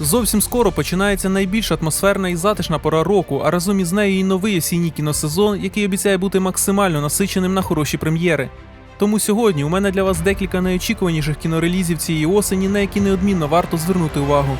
Зовсім скоро починається найбільш атмосферна і затишна пора року, а разом із нею і новий осінній кіносезон, який обіцяє бути максимально насиченим на хороші прем'єри. Тому сьогодні у мене для вас декілька найочікуваніших кінорелізів цієї осені, на які неодмінно варто звернути увагу.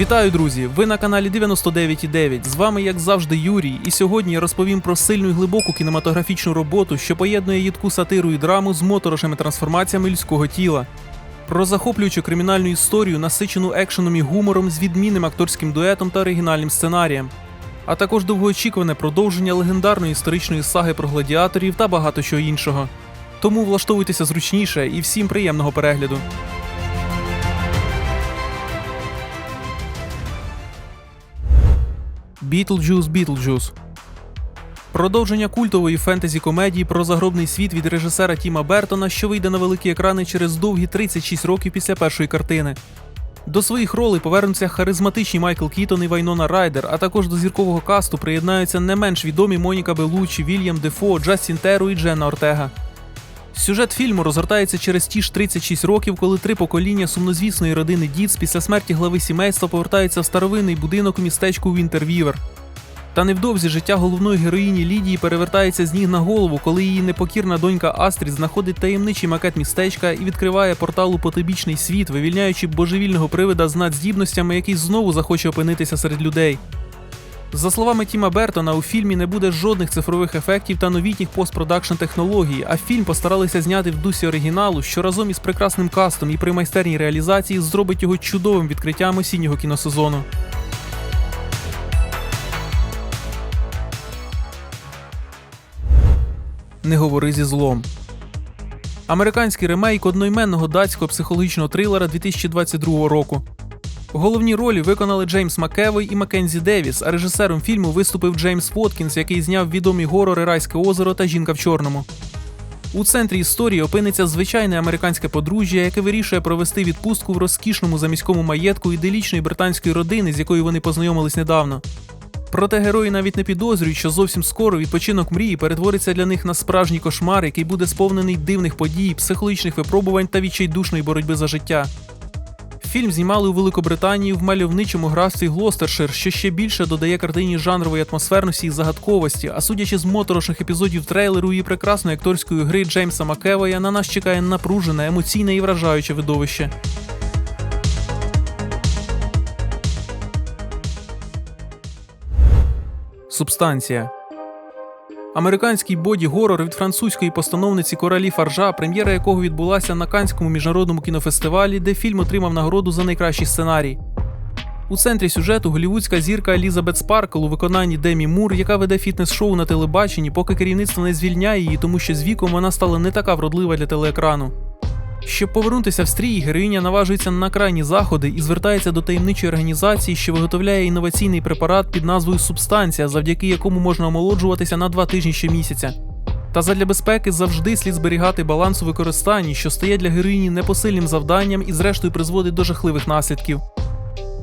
Вітаю, друзі! Ви на каналі 99.9. З вами, як завжди, Юрій, і сьогодні я розповім про сильну і глибоку кінематографічну роботу, що поєднує їдку сатиру і драму з моторошними трансформаціями людського тіла. Про захоплюючу кримінальну історію, насичену екшеном і гумором з відмінним акторським дуетом та оригінальним сценарієм, а також довгоочікуване продовження легендарної історичної саги про гладіаторів та багато чого іншого. Тому влаштовуйтеся зручніше і всім приємного перегляду. Бітлджус Бітлджус Продовження культової фентезі комедії про загробний світ від режисера Тіма Бертона, що вийде на великі екрани через довгі 36 років після першої картини. До своїх ролей повернуться харизматичні Майкл Кітон і Вайнона Райдер, а також до зіркового касту приєднаються не менш відомі Моніка Белучі, Вільям Дефо, Джастін Теру і Дженна Ортега. Сюжет фільму розгортається через ті ж 36 років, коли три покоління сумнозвісної родини Діц після смерті глави сімейства повертаються в старовинний будинок у містечку Вінтервівер. Та невдовзі життя головної героїні Лідії перевертається з ніг на голову, коли її непокірна донька Астрід знаходить таємничий макет містечка і відкриває портал у потойбічний світ, вивільняючи божевільного привида з надздібностями, який знову захоче опинитися серед людей. За словами Тіма Бертона, у фільмі не буде жодних цифрових ефектів та новітніх постпродакшн технологій, а фільм постаралися зняти в дусі оригіналу, що разом із прекрасним кастом і при майстерній реалізації зробить його чудовим відкриттям осіннього кіносезону. Не говори зі злом. Американський ремейк одноіменного датського психологічного трилера 2022 року. Головні ролі виконали Джеймс Макевой і Маккензі Девіс, а режисером фільму виступив Джеймс Фоткінс, який зняв відомі горори Райське озеро та Жінка в чорному. У центрі історії опиниться звичайне американське подружжя, яке вирішує провести відпустку в розкішному заміському маєтку іделічної британської родини, з якою вони познайомились недавно. Проте герої навіть не підозрюють, що зовсім скоро відпочинок мрії перетвориться для них на справжній кошмар, який буде сповнений дивних подій, психологічних випробувань та відчайдушної боротьби за життя. Фільм знімали у Великобританії в мальовничому графстві Глостершир, що ще більше додає картині жанрової атмосферності і загадковості. А судячи з моторошних епізодів трейлеру і прекрасної акторської гри Джеймса Макевоя, на нас чекає напружене, емоційне і вражаюче видовище. Субстанція Американський боді-горор від французької постановниці Коралі Фаржа, прем'єра якого відбулася на Канському міжнародному кінофестивалі, де фільм отримав нагороду за найкращий сценарій. У центрі сюжету голівудська зірка Елізабет Спаркл у виконанні Демі Мур, яка веде фітнес-шоу на телебаченні, поки керівництво не звільняє її, тому що з віком вона стала не така вродлива для телеекрану. Щоб повернутися в стрій, героїня наважується на крайні заходи і звертається до таємничої організації, що виготовляє інноваційний препарат під назвою Субстанція, завдяки якому можна омолоджуватися на два тижні щомісяця. Та задля безпеки завжди слід зберігати баланс у використанні, що стає для героїні непосильним завданням і, зрештою, призводить до жахливих наслідків.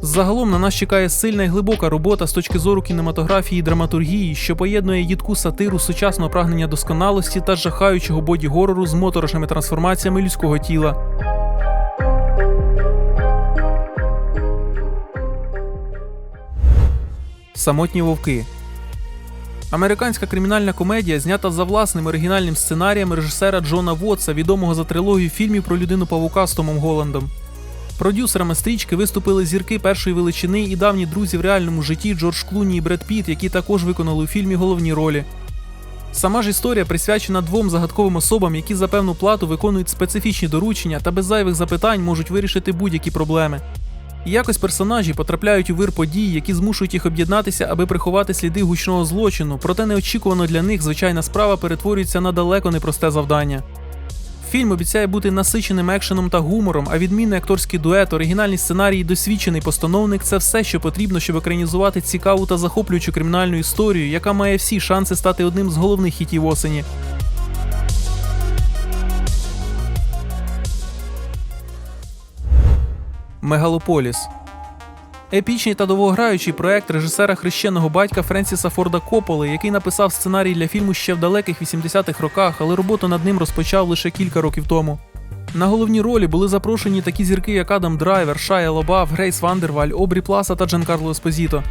Загалом на нас чекає сильна і глибока робота з точки зору кінематографії і драматургії, що поєднує їдку сатиру сучасного прагнення досконалості та жахаючого боді-горору з моторошними трансформаціями людського тіла. Самотні вовки. Американська кримінальна комедія знята за власним оригінальним сценарієм режисера Джона Вотса, відомого за трилогію фільмів про людину павука з Томом Голландом. Продюсерами стрічки виступили зірки першої величини і давні друзі в реальному житті Джордж Клуні і Бред Піт, які також виконали у фільмі головні ролі. Сама ж історія присвячена двом загадковим особам, які за певну плату виконують специфічні доручення та без зайвих запитань можуть вирішити будь-які проблеми. І якось персонажі потрапляють у вир подій, які змушують їх об'єднатися, аби приховати сліди гучного злочину, проте неочікувано для них звичайна справа перетворюється на далеко непросте завдання. Фільм обіцяє бути насиченим екшеном та гумором, а відмінний акторський дует, оригінальний сценарій і досвідчений постановник це все, що потрібно, щоб екранізувати цікаву та захоплюючу кримінальну історію, яка має всі шанси стати одним з головних хітів осені. Мегалополіс Епічний та довгограючий проект режисера хрещеного батька Френсіса Форда Копполи, який написав сценарій для фільму ще в далеких 80-х роках, але роботу над ним розпочав лише кілька років тому. На головні ролі були запрошені такі зірки, як Адам Драйвер, Шая Лобав, Грейс Вандерваль, Обрі Пласа та Джанкарло Еспозіто.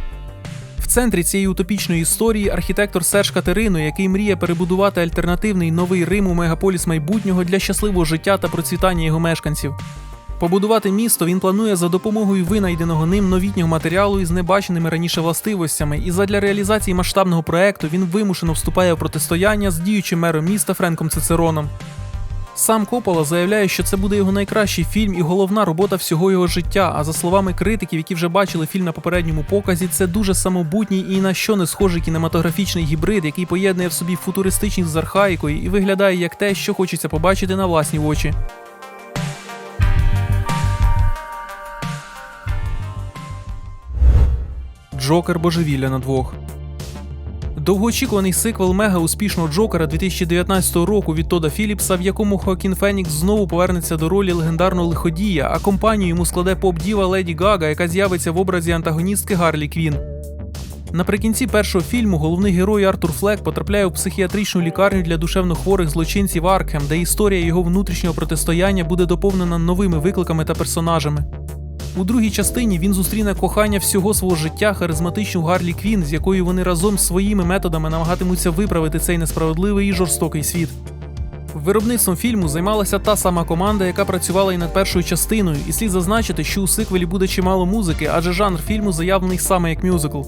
В центрі цієї утопічної історії архітектор Серж Катерино, який мріє перебудувати альтернативний новий Рим у мегаполіс майбутнього для щасливого життя та процвітання його мешканців. Побудувати місто він планує за допомогою винайденого ним новітнього матеріалу із небаченими раніше властивостями, і задля реалізації масштабного проекту він вимушено вступає в протистояння з діючим мером міста Френком Цицероном. Сам Копола заявляє, що це буде його найкращий фільм і головна робота всього його життя. А за словами критиків, які вже бачили фільм на попередньому показі, це дуже самобутній і на що не схожий кінематографічний гібрид, який поєднує в собі футуристичність з архаїкою і виглядає як те, що хочеться побачити на власні очі. Джокер божевілля на двох. Довгоочікуваний сиквел мега успішного Джокера 2019 року від Тода Філіпса, в якому Хоакін Фенікс знову повернеться до ролі легендарного лиходія, а компанію йому складе поп-діва Леді Гага, яка з'явиться в образі антагоністки Гарлі Квін. Наприкінці першого фільму головний герой Артур Флек потрапляє у психіатричну лікарню для душевнохворих злочинців Аркхем, де історія його внутрішнього протистояння буде доповнена новими викликами та персонажами. У другій частині він зустріне кохання всього свого життя харизматичну Гарлі Квін, з якою вони разом своїми методами намагатимуться виправити цей несправедливий і жорстокий світ. Виробництвом фільму займалася та сама команда, яка працювала і над першою частиною, і слід зазначити, що у сиквелі буде чимало музики, адже жанр фільму заявлений саме як мюзикл.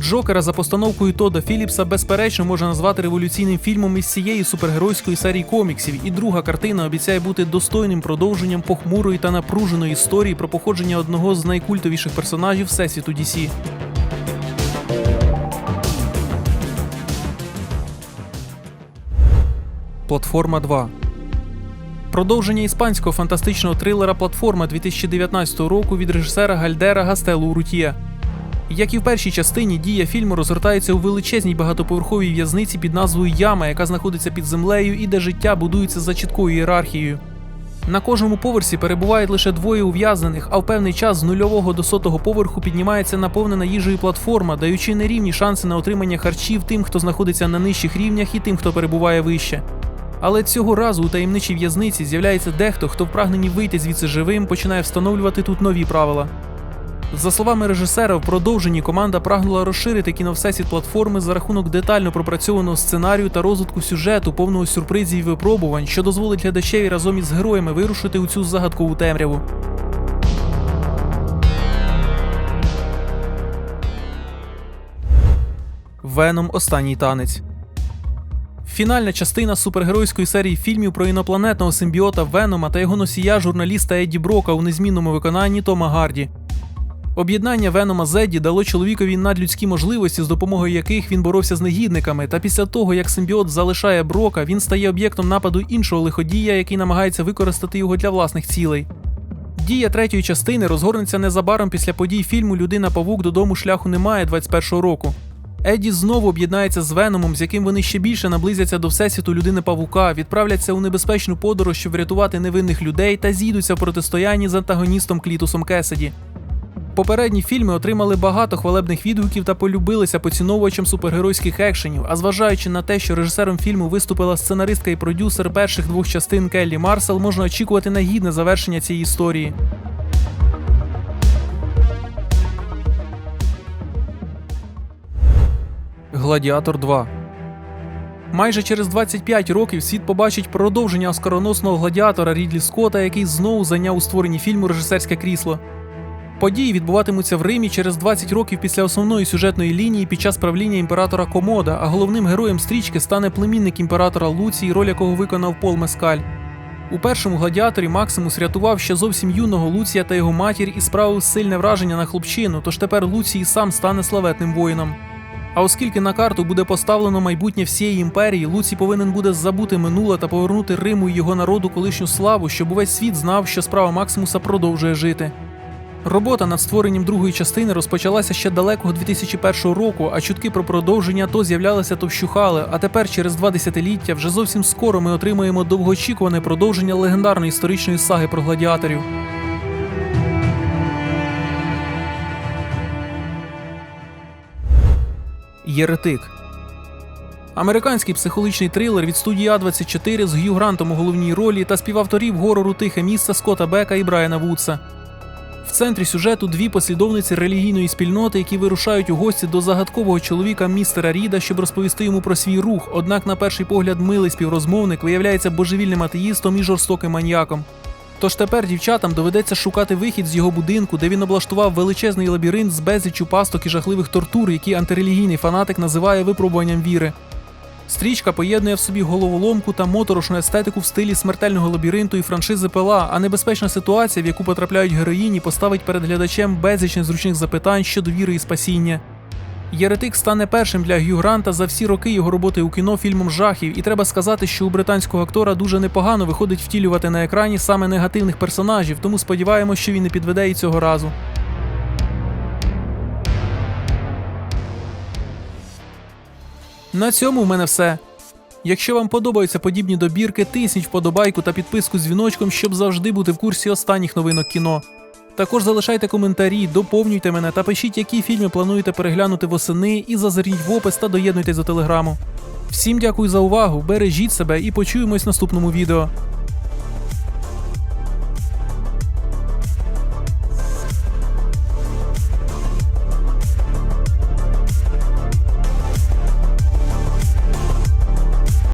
Джокера за постановкою Тода Філіпса безперечно можна назвати революційним фільмом із цієї супергеройської серії коміксів, і друга картина обіцяє бути достойним продовженням похмурої та напруженої історії про походження одного з найкультовіших персонажів всесвіту DC. Платформа 2 Продовження іспанського фантастичного трилера Платформа 2019 року від режисера Гальдера Гастелу Урутія. Як і в першій частині, дія фільму розгортається у величезній багатоповерховій в'язниці під назвою Яма, яка знаходиться під землею і де життя будується за чіткою ієрархією. На кожному поверсі перебувають лише двоє ув'язнених, а в певний час з нульового до сотого поверху піднімається наповнена їжею платформа, даючи нерівні шанси на отримання харчів тим, хто знаходиться на нижчих рівнях, і тим, хто перебуває вище. Але цього разу у таємничій в'язниці з'являється дехто, хто в прагненні вийти звідси живим, починає встановлювати тут нові правила. За словами режисера, в продовженні команда прагнула розширити кіновсесвіт платформи за рахунок детально пропрацьованого сценарію та розвитку сюжету, повного сюрпризів і випробувань, що дозволить глядачеві разом із героями вирушити у цю загадкову темряву. Веном Останній танець. Фінальна частина супергеройської серії фільмів про інопланетного симбіота Венома та його носія журналіста Едді Брока у незмінному виконанні Тома Гарді. Об'єднання Венома з Едді дало чоловікові надлюдські можливості, з допомогою яких він боровся з негідниками. Та після того, як симбіот залишає Брока, він стає об'єктом нападу іншого лиходія, який намагається використати його для власних цілей. Дія третьої частини розгорнеться незабаром після подій фільму Людина Павук додому шляху немає 21-го року. Едді знову об'єднається з Веномом, з яким вони ще більше наблизяться до всесвіту людини Павука, відправляться у небезпечну подорож, щоб врятувати невинних людей та зійдуться в протистоянні з антагоністом Клітусом Кеседі. Попередні фільми отримали багато хвалебних відгуків та полюбилися поціновувачам супергеройських екшенів. А зважаючи на те, що режисером фільму виступила сценаристка і продюсер перших двох частин Келлі Марсел, можна очікувати на гідне завершення цієї історії. Гладіатор 2 Майже через 25 років світ побачить продовження оскароносного гладіатора Рідлі Скотта, який знову зайняв у створенні фільму режисерське крісло. Події відбуватимуться в Римі через 20 років після основної сюжетної лінії під час правління імператора Комода, а головним героєм стрічки стане племінник імператора Луції, роль якого виконав Пол Мескаль. У першому гладіаторі Максимус рятував ще зовсім юного Луція та його матір і справив сильне враження на хлопчину, тож тепер Луцій сам стане славетним воїном. А оскільки на карту буде поставлено майбутнє всієї імперії, Луцій повинен буде забути минуле та повернути Риму і його народу колишню славу, щоб увесь світ знав, що справа Максимуса продовжує жити. Робота над створенням другої частини розпочалася ще далекого 2001 року, а чутки про продовження то з'являлися, то вщухали. А тепер, через два десятиліття, вже зовсім скоро ми отримаємо довгоочікуване продовження легендарної історичної саги про гладіаторів. Єретик Американський психологічний трилер від студії А24 з Г'ю Грантом у головній ролі та співавторів горору Тихе місце Скотта Бека і Брайана Вудса. В центрі сюжету дві послідовниці релігійної спільноти, які вирушають у гості до загадкового чоловіка містера Ріда, щоб розповісти йому про свій рух. Однак, на перший погляд, милий співрозмовник виявляється божевільним атеїстом і жорстоким маньяком. Тож тепер дівчатам доведеться шукати вихід з його будинку, де він облаштував величезний лабіринт з безліччю пасток і жахливих тортур, які антирелігійний фанатик називає випробуванням віри. Стрічка поєднує в собі головоломку та моторошну естетику в стилі смертельного лабіринту і франшизи Пила, а небезпечна ситуація, в яку потрапляють героїні, поставить перед глядачем безліч незручних запитань щодо віри і спасіння. Єретик стане першим для Г'ю Гранта за всі роки його роботи у кіно фільмом жахів, і треба сказати, що у британського актора дуже непогано виходить втілювати на екрані саме негативних персонажів, тому сподіваємося, що він не підведе і цього разу. На цьому в мене все. Якщо вам подобаються подібні добірки, тисніть вподобайку та підписку з дзвіночком, щоб завжди бути в курсі останніх новинок кіно. Також залишайте коментарі, доповнюйте мене та пишіть, які фільми плануєте переглянути восени, і зазирніть в опис та доєднуйтесь до телеграму. Всім дякую за увагу, бережіть себе і почуємось в наступному відео.